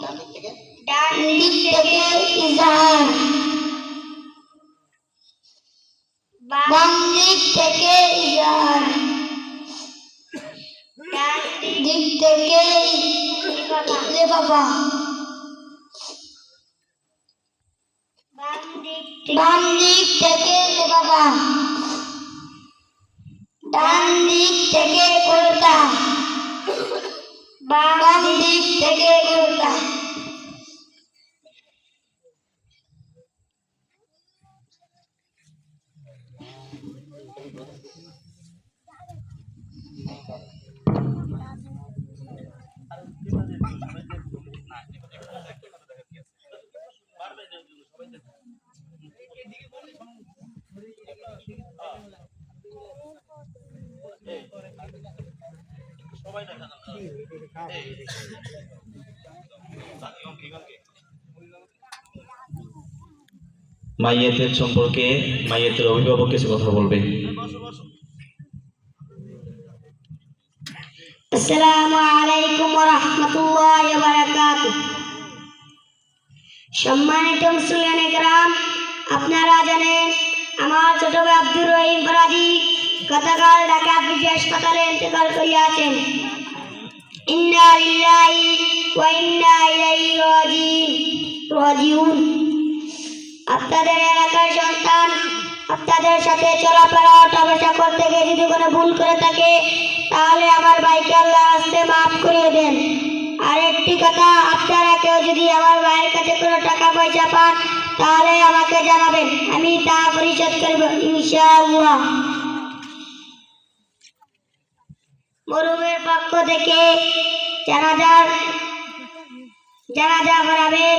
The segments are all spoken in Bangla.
ডান দিক থেকে ডান দিক থেকে ইজাহার বাম দিক থেকে থেকে লেফাফা ডান দিক থেকে কোলতা মাইয়াতের সম্পর্কে, মাইয়াতের অভিভাবক কিছু কথা বলবে। আসসালামু আলাইকুম রাহমাতুল্লাহি ওয়া বারাকাতুহু সম্মানিত মুসলিম আপনারা জানেন, আমার ছোট আব্দুর রহিম ফরাজি গতকাল ঢাকা বিজয় হাসপাতালে ইন্তেকাল করিয়াছেন। ইন্না লিল্লাহি ওয়া ইন্না ইলাইহি রাজিউন। রাজিউন। আপনাদের এলাকার সন্তান আপনাদের সাথে চলাফেরা ওঠা বসা করতে গিয়ে যদি কোনো ভুল করে থাকে, তাহলে আমার ভাইকে আল্লাহ আসতে মাফ করে দেন। আর একটি কথা, আপনারা কেউ যদি আমার ভাইয়ের কাছে কোনো টাকা পয়সা পান, তাহলে আমাকে জানাবেন। আমি তা পরিশোধ করব, ইনশাআল্লাহ। মরুমের পক্ষ থেকে জানাজা জানাজা পড়াবেন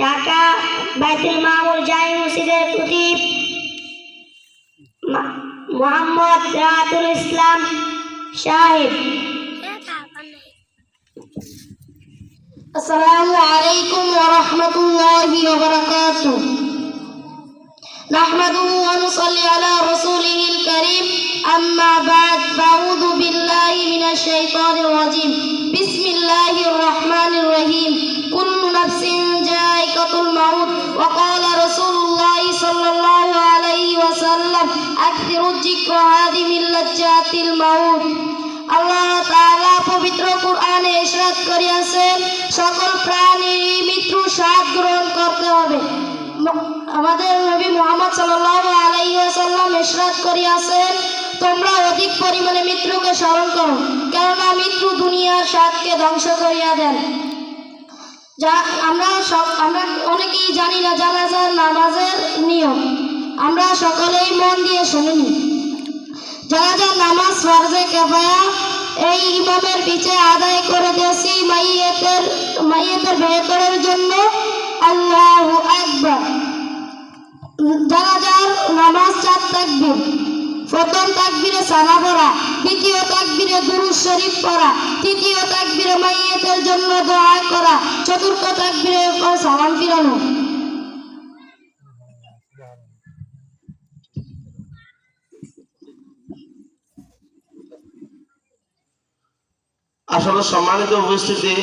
ঢাকা বাইতুল মামুর জাই মসজিদের প্রদীপ মোহাম্মদ রাতুল ইসলাম সাহেব। আসসালামু আলাইকুম ওয়া রাহমাতুল্লাহি ওয়া বারাকাতুহু। নাহমাদুহু ওয়া নুসাল্লি আলা রাসূলিহিল কারীম। আম্মা الشيطان الرجيم بسم الله الرحمن الرحيم كل نفس ذائقة الموت وقال رسول الله صلى الله عليه وسلم أكثر الذكر هذه من لجات الموت আল্লাহ তাআলা পবিত্র কোরআনে ইরশাদ করিয়াছেন সকল প্রাণী মৃত্যু স্বাদ গ্রহণ করতে হবে ম- আমাদের নবী মুহাম্মদ সাল্লাল্লাহু আলাইহি ওয়াসাল্লাম ইরশাদ করিয়াছেন তোমরা অধিক পরিমাণে মৃত্যুকে স্মরণ করো, কেননা মৃত্যু দুনিয়ার স্বাদকে ধ্বংস করিয়া দেন। যা আমরা সব, আমরা অনেকেই জানি না জানাজার নামাজের নিয়ম। আমরা সকলেই মন দিয়ে শুনিনি জানাজার নামাজ ফরজে কেফায়া, এই ইমামের পিছে আদায় করে দিয়েছি মাইয়েতের মাইয়েতের বেহতরের জন্য। আল্লাহু আকবার। জানাজার নামাজ চার তাকবীর। প্রথম তাকবীরে সানা পড়া, দ্বিতীয় তাকবীরে দুরুদ শরীফ পড়া, তৃতীয় তাকবীরে মাইয়েতের জন্য দোয়া করা, চতুর্থ তাকবীরে সালাম ফিরানো। আসলে সম্মানিত উপস্থিতি